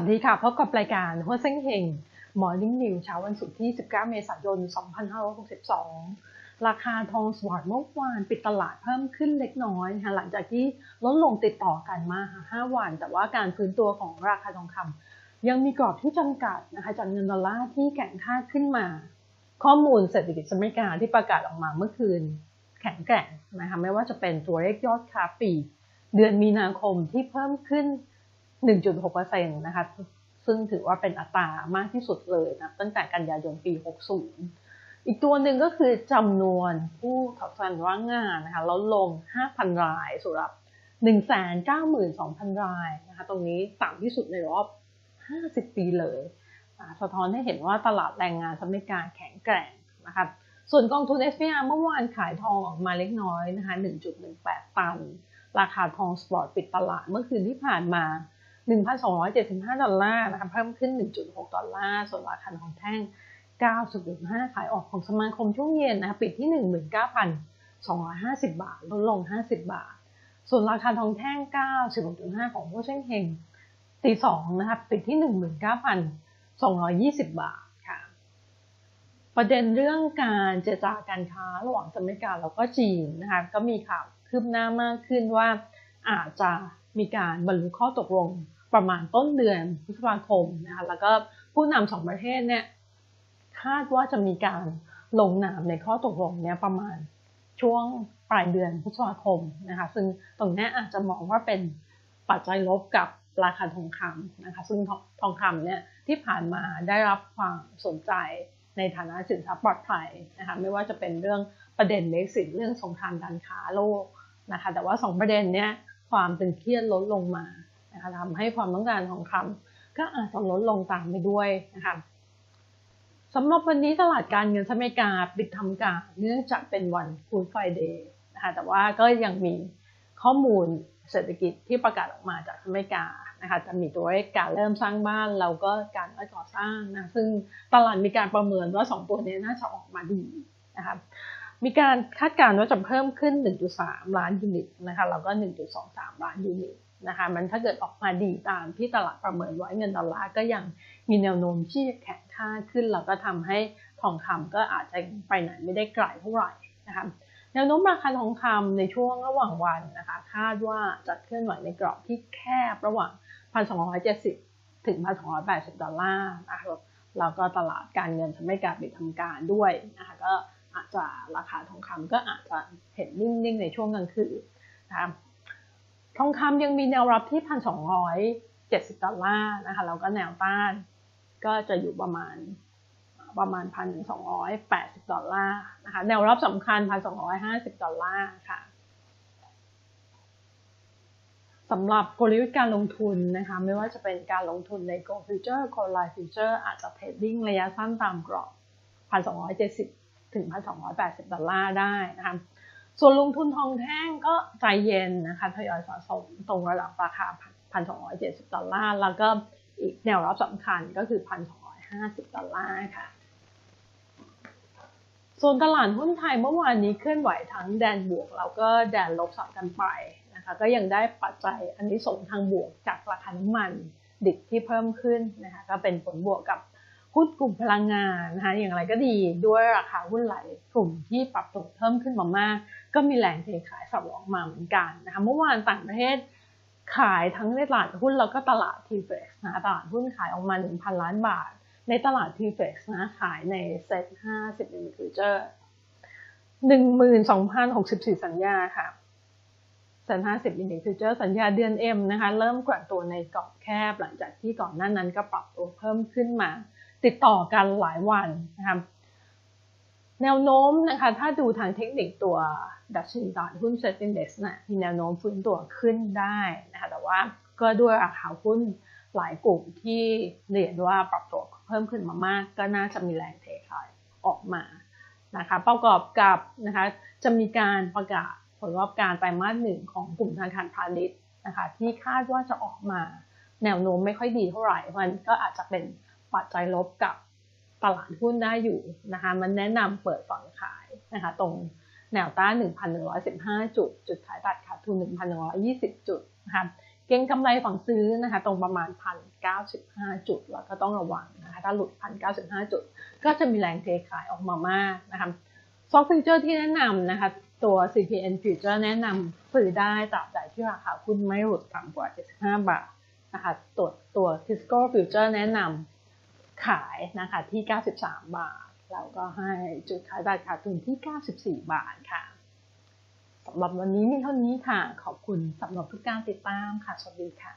สดีค่ะ พบกับรายการหัวเส้งเฮง Morning News เช้าวันศุกร์ที่ 19 เมษายน 2562 ราคาทองสวอตเมื่อวานปิดตลาดเพิ่มขึ้นเล็กน้อยค่ะหลังจากที่ลดลงติดต่อกันมา 5 วัน แต่ว่าการฟื้นตัวของราคาทองคำยังมีกรอบที่จำกัดนะคะจากเงินดอลลาร์ที่แข็งค่าขึ้นมา ข้อมูลเศรษฐกิจอเมริกาที่ประกาศออกมาเมื่อคืน แข็งแกร่งนะคะไม่ว่าจะเป็นตัวเลขยอดค้าปีเดือนมีนาคมที่เพิ่มขึ้น 1.6%นะคะ ซึ่งถือว่าเป็นอัตรามากที่สุดเลยนะ ตั้งแต่กันยายนปี 60 อีกตัวหนึ่งก็คือจำนวนผู้ถอดถอนว่างงานนะคะลดลง 5,000 รายสำหรับ 192,000 รายนะคะ ตรงนี้ต่ำที่สุดในรอบ 50 ปีเลย สะท้อนให้เห็นว่าตลาดแรงงานสหรัฐอเมริกาแข็งแกร่งนะคะส่วนกองทุน SPR เมื่อวานขายทองออกมาเล็กน้อยนะคะ 1.18 ตัน ราคาทองสปอร์ตปิดตลาดเมื่อคืนที่ผ่านมา 1,275 ดอลลาร์นะคะเพิ่มขึ้น 1.6 ดอลลาร์ ส่วนราคาทองแท่ง 9.5 ขายออกของสมาคมช่วงเย็นนะคะปิดที่ 19,250 บาท ลดลง 50 บาท ส่วนราคาทองแท่ง 96.5 ของผู้เช่นเฮงตีสองนะคะปิดที่ 19,220 บาทค่ะ ประเด็นเรื่องการเจรจาการค้าระหว่างสหรัฐอเมริกาแล้วก็จีนนะคะก็มีข่าวคืบหน้ามากขึ้นว่าอาจจะ มีการบรรลุข้อตกลงประมาณต้นเดือนพฤษภาคมนะคะแล้วก็ผู้นำสองประเทศเนี่ยคาดว่าจะมีการลงนามในข้อตกลงเนี่ยประมาณช่วงปลายเดือนพฤษภาคมนะคะซึ่งตรงนี้อาจจะมองว่าเป็นปัจจัยลบกับราคาทองคำนะคะซึ่งทองคำเนี่ยที่ผ่านมาได้รับความสนใจในฐานะสินทรัพย์ปลอดภัยนะคะไม่ว่าจะเป็นเรื่องประเด็นเล็กสิเรื่องสงครามการค้าโลกนะคะแต่ว่าสองประเด็นเนี้ย ความตึงเครียดลดลงมานะคะทำให้ความต้องการของคำก็อาจจะลดลงตามไปด้วยนะคะสำหรับวันนี้ตลาดการเงินสหรัฐอเมริกาปิดทำการเนื่องจากเป็นวันกูดไฟเดย์นะคะแต่ว่าก็ยังมีข้อมูลเศรษฐกิจที่ประกาศออกมาจากอเมริกานะคะจะมีตัวเลขการเริ่มสร้างบ้านแล้วก็การก่อสร้างนะซึ่งตลาดมีการประเมินว่า 2 ตัวนี้น่าจะออกมาดีนะคะ มีการคาดการณ์ว่าจะเพิ่มขึ้น 1.3 ล้านยูนิตนะคะแล้วก็ 1.23 ล้านยูนิตนะคะมันถ้าเกิดออกมาดีตามที่ตลาดประเมินไว้เงินดอลลาร์ก็ยังมีแนวโน้มที่จะแข็งค่าขึ้น แล้วก็ทำให้ทองคำก็อาจจะไปไหนไม่ได้ไกลเท่าไหร่นะคะแนวโน้มราคาทองคำในช่วงระหว่างวันนะคะคาดว่าจะเคลื่อนไหวในกรอบที่แคบระหว่าง 1,270 ถึง 1,280 ดอลลาร์นะคะแล้วก็ตลาดการเงินจะไม่การปิดทำการด้วยนะคะก็ อาจจะราคาทองคำก็อาจจะเห็นนิ่งๆในช่วงกลางคืนนะคะทองคำยังมีแนวรับที่พันสองร้อยเจ็ดสิบดอลลาร์นะคะแล้วก็แนวต้านก็จะอยู่ประมาณประมาณพันสองร้อยแปดสิบดอลลาร์นะคะแนวรับสำคัญพันสองร้อยห้าสิบดอลลาร์ค่ะสำหรับกลยุทธ์การลงทุนนะคะไม่ว่าจะเป็นการลงทุนใน Gold Future c o l i Future อาจจะเทรดดิ้งระยะสั้นตามกรอบ 1,270 ถึง 1,280 ดอลลาร์ได้นะคะส่วนลงทุนทองแท่งก็ใจเย็นนะคะทยอยสะสมตรงระดับราคา 1,270 ดอลลาร์ แล้วก็อีกแนวรับสำคัญก็คือ 1,250 ดอลลาร์ค่ะส่วนตลาดหุ้นไทยเมื่อวานนี้เคลื่อนไหวทั้งแดนบวก แล้วก็แดนลบสับกันไปนะคะก็ยังได้ปัจจัยอันนี้ส่งทางบวกจากราคาน้ำมันดิบที่เพิ่มขึ้นนะคะก็เป็นผลบวกกับ หุ้นกลุ่มพลังงานนะคะอย่างไรก็ดีด้วยราคาหุ้นหลายกลุ่มที่ปรับตัวเพิ่มขึ้นมามาก ก็มีแรงเทขายสับออกมาเหมือนกันนะคะเมื่อวานต่างประเทศขายทั้งในตลาดหุ้นแล้วก็ตลาดทีเฟกนะตลาดหุ้นขายออกมา 1,000 ล้านบาท ในตลาดทีเฟกนะขายในเซ็ต50มิลลิฟิวเจอร์12,064สัญญาค่ะเซ็น50มิลลิฟิวเจอร์สัญญาเดือน M นะคะเริ่มกว่ตัวในกรอบแคบหลังจากที่ก่อนหน้านั้นก็ปรับตัวเพิ่มขึ้นมา ติดต่อกันหลายวันนะคะแนวโน้มนะคะถ้าดูทางเทคนิคตัวดัชนีตลาดหุ้นเซ็ตอินดี x นะมีแนวโน้มฟื้นตัวขึ้นได้นะคะแต่ว่าก็ด้วยราคาหุ้นหลายกลุ่มที่เรียนว่าปรับตัวเพิ่มขึ้นมามาก ก็น่าจะมีแรงเทขายออกมานะคะประกอบกับนะคะจะมีการประกาศผลประกอบการไตรมาสหนึ่งของกลุ่มธนาคารพาณิชย์นะคะที่คาดว่าจะออกมาแนวโน้มไม่ค่อยดีเท่าไหร่มันก็อาจจะเป็น ปัจจัยลบกับตลาดหุ้นได้อยู่นะคะ มันแนะนำเปิดฝั่งขายนะคะ ตรงแนวต้าน 1,115 จุด จุดขายตัดขาดทุน 1,120 จุดนะคะเก็งกำไรฝั่งซื้อนะคะ ตรงประมาณพันเก้าสิบห้าจุด แล้วก็ต้องระวังนะคะ ถ้าหลุดพันเก้าสิบห้าจุด ก็จะมีแรงเทขายออกมามากนะคะซอฟต์ฟิวเจอร์ที่แนะนำนะคะ ตัว CPN Future แนะนำซื้อได้ตราบใดที่ราคาหุ้นไม่หลุดต่ำกว่า 75 บาทนะคะ ตัวตัว Cisco Future แนะนำ ขายนะคะที่ 93 บาท แล้วก็ให้จุดขายราคาทุนที่ 94 บาทค่ะสำหรับวันนี้มีเท่านี้ค่ะ ขอบคุณสำหรับทุกการติดตามค่ะ สวัสดีค่ะ